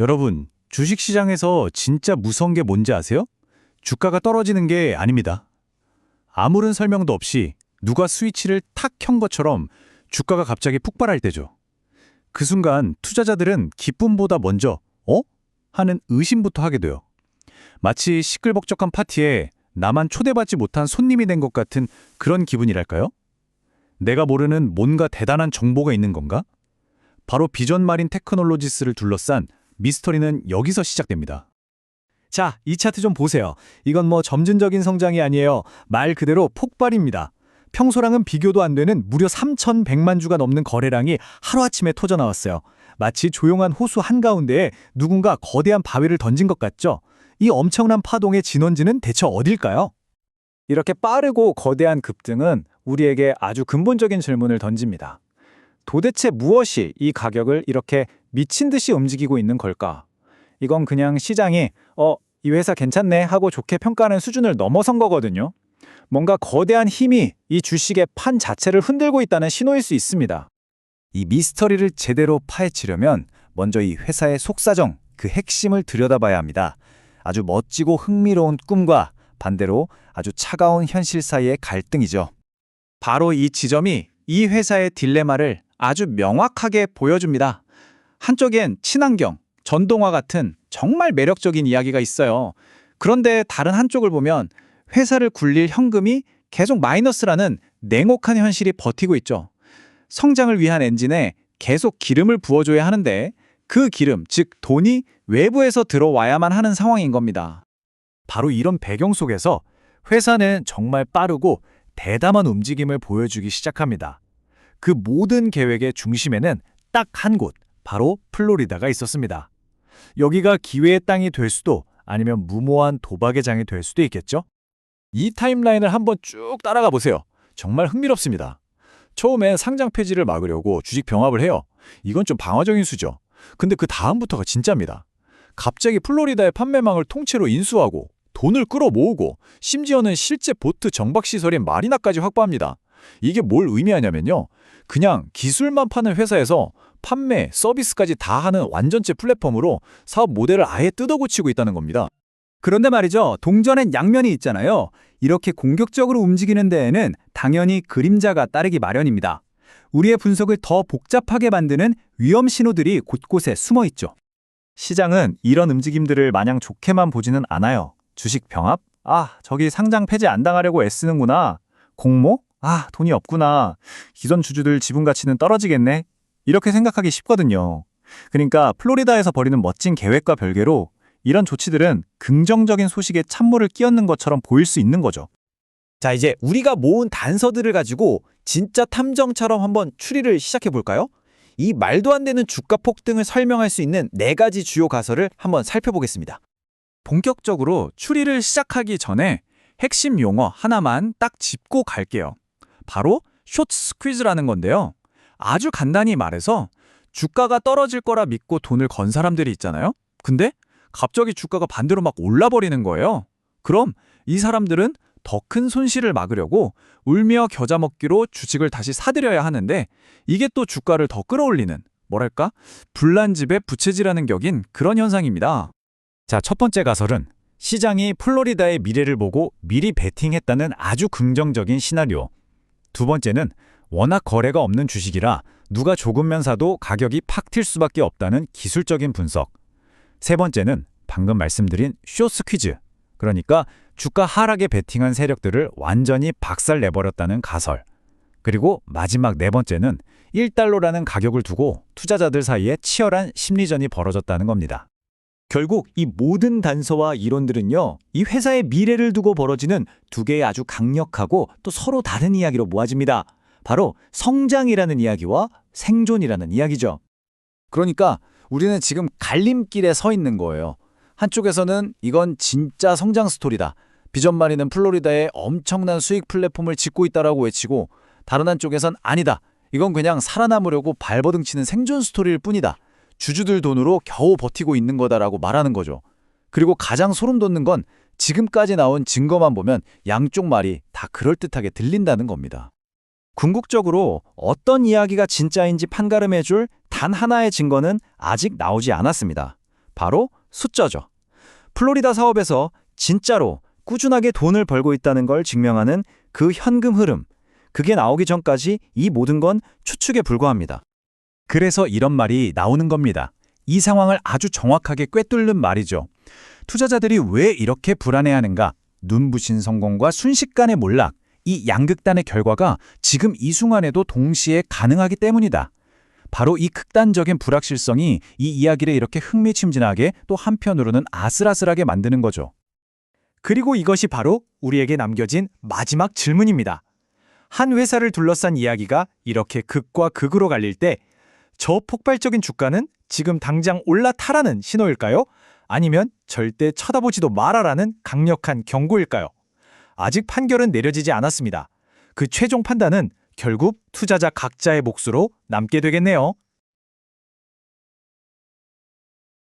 여러분, 주식시장에서 진짜 무서운 게 뭔지 아세요? 주가가 떨어지는 게 아닙니다. 아무런 설명도 없이 누가 스위치를 탁 켠 것처럼 주가가 갑자기 폭발할 때죠. 그 순간 투자자들은 기쁨보다 먼저 어? 하는 의심부터 하게 돼요. 마치 시끌벅적한 파티에 나만 초대받지 못한 손님이 된 것 같은 그런 기분이랄까요? 내가 모르는 뭔가 대단한 정보가 있는 건가? 바로 비전 마린 테크놀로지스를 둘러싼 미스터리는 여기서 시작됩니다. 자, 이 차트 좀 보세요. 이건 뭐 점진적인 성장이 아니에요. 말 그대로 폭발입니다. 평소랑은 비교도 안 되는 무려 3,100만 주가 넘는 거래량이 하루아침에 터져 나왔어요. 마치 조용한 호수 한가운데에 누군가 거대한 바위를 던진 것 같죠? 이 엄청난 파동의 진원지는 대체 어딜까요? 이렇게 빠르고 거대한 급등은 우리에게 아주 근본적인 질문을 던집니다. 도대체 무엇이 이 가격을 이렇게 미친 듯이 움직이고 있는 걸까? 이건 그냥 시장이 어, 이 회사 괜찮네 하고 좋게 평가하는 수준을 넘어선 거거든요. 뭔가 거대한 힘이 이 주식의 판 자체를 흔들고 있다는 신호일 수 있습니다. 이 미스터리를 제대로 파헤치려면 먼저 이 회사의 속사정, 그 핵심을 들여다봐야 합니다. 아주 멋지고 흥미로운 꿈과 반대로 아주 차가운 현실 사이의 갈등이죠. 바로 이 지점이 이 회사의 딜레마를 아주 명확하게 보여줍니다. 한쪽엔 친환경, 전동화 같은 정말 매력적인 이야기가 있어요. 그런데 다른 한쪽을 보면 회사를 굴릴 현금이 계속 마이너스라는 냉혹한 현실이 버티고 있죠. 성장을 위한 엔진에 계속 기름을 부어줘야 하는데 그 기름, 즉 돈이 외부에서 들어와야만 하는 상황인 겁니다. 바로 이런 배경 속에서 회사는 정말 빠르고 대담한 움직임을 보여주기 시작합니다. 그 모든 계획의 중심에는 딱 한 곳, 바로 플로리다가 있었습니다. 여기가 기회의 땅이 될 수도 아니면 무모한 도박의 장이 될 수도 있겠죠? 이 타임라인을 한번 쭉 따라가 보세요. 정말 흥미롭습니다. 처음엔 상장 폐지를 막으려고 주식 병합을 해요. 이건 좀 방어적인 수죠. 근데 그 다음부터가 진짜입니다. 갑자기 플로리다의 판매망을 통째로 인수하고 돈을 끌어모으고 심지어는 실제 보트 정박시설인 마리나까지 확보합니다. 이게 뭘 의미하냐면요. 그냥 기술만 파는 회사에서 판매, 서비스까지 다 하는 완전체 플랫폼으로 사업 모델을 아예 뜯어고치고 있다는 겁니다. 그런데 말이죠. 동전엔 양면이 있잖아요. 이렇게 공격적으로 움직이는 데에는 당연히 그림자가 따르기 마련입니다. 우리의 분석을 더 복잡하게 만드는 위험 신호들이 곳곳에 숨어 있죠. 시장은 이런 움직임들을 마냥 좋게만 보지는 않아요. 주식 병합? 아, 저기 상장 폐지 안 당하려고 애쓰는구나. 공모? 아, 돈이 없구나. 기존 주주들 지분 가치는 떨어지겠네. 이렇게 생각하기 쉽거든요. 그러니까 플로리다에서 벌이는 멋진 계획과 별개로 이런 조치들은 긍정적인 소식에 찬물을 끼얹는 것처럼 보일 수 있는 거죠. 자, 이제 우리가 모은 단서들을 가지고 진짜 탐정처럼 한번 추리를 시작해 볼까요? 이 말도 안 되는 주가 폭등을 설명할 수 있는 네 가지 주요 가설을 한번 살펴보겠습니다. 본격적으로 추리를 시작하기 전에 핵심 용어 하나만 딱 짚고 갈게요. 바로 숏 스퀴즈라는 건데요. 아주 간단히 말해서 주가가 떨어질 거라 믿고 돈을 건 사람들이 있잖아요. 근데 갑자기 주가가 반대로 막 올라버리는 거예요. 그럼 이 사람들은 더 큰 손실을 막으려고 울며 겨자 먹기로 주식을 다시 사들여야 하는데 이게 또 주가를 더 끌어올리는 뭐랄까 불난집에 부채질하는 격인 그런 현상입니다. 자, 첫 번째 가설은 시장이 플로리다의 미래를 보고 미리 베팅했다는 아주 긍정적인 시나리오. 두 번째는 워낙 거래가 없는 주식이라 누가 조금면 사도 가격이 팍 튈 수밖에 없다는 기술적인 분석. 세 번째는 방금 말씀드린 쇼스 퀴즈. 그러니까 주가 하락에 베팅한 세력들을 완전히 박살 내버렸다는 가설. 그리고 마지막 네 번째는 1달러라는 가격을 두고 투자자들 사이에 치열한 심리전이 벌어졌다는 겁니다. 결국 이 모든 단서와 이론들은요, 이 회사의 미래를 두고 벌어지는 두 개의 아주 강력하고 또 서로 다른 이야기로 모아집니다. 바로 성장이라는 이야기와 생존이라는 이야기죠. 그러니까 우리는 지금 갈림길에 서 있는 거예요. 한쪽에서는 이건 진짜 성장 스토리다. 비전마리는 플로리다에 엄청난 수익 플랫폼을 짓고 있다라고 외치고 다른 한쪽에선 아니다. 이건 그냥 살아남으려고 발버둥 치는 생존 스토리일 뿐이다. 주주들 돈으로 겨우 버티고 있는 거다라고 말하는 거죠. 그리고 가장 소름 돋는 건 지금까지 나온 증거만 보면 양쪽 말이 다 그럴듯하게 들린다는 겁니다. 궁극적으로 어떤 이야기가 진짜인지 판가름해 줄 단 하나의 증거는 아직 나오지 않았습니다. 바로 숫자죠. 플로리다 사업에서 진짜로 꾸준하게 돈을 벌고 있다는 걸 증명하는 그 현금 흐름. 그게 나오기 전까지 이 모든 건 추측에 불과합니다. 그래서 이런 말이 나오는 겁니다. 이 상황을 아주 정확하게 꿰뚫는 말이죠. 투자자들이 왜 이렇게 불안해하는가? 눈부신 성공과 순식간의 몰락, 이 양극단의 결과가 지금 이 순간에도 동시에 가능하기 때문이다. 바로 이 극단적인 불확실성이 이 이야기를 이렇게 흥미침진하게 또 한편으로는 아슬아슬하게 만드는 거죠. 그리고 이것이 바로 우리에게 남겨진 마지막 질문입니다. 한 회사를 둘러싼 이야기가 이렇게 극과 극으로 갈릴 때 저 폭발적인 주가는 지금 당장 올라타라는 신호일까요? 아니면 절대 쳐다보지도 말아라는 강력한 경고일까요? 아직 판결은 내려지지 않았습니다. 그 최종 판단은 결국 투자자 각자의 몫으로 남게 되겠네요.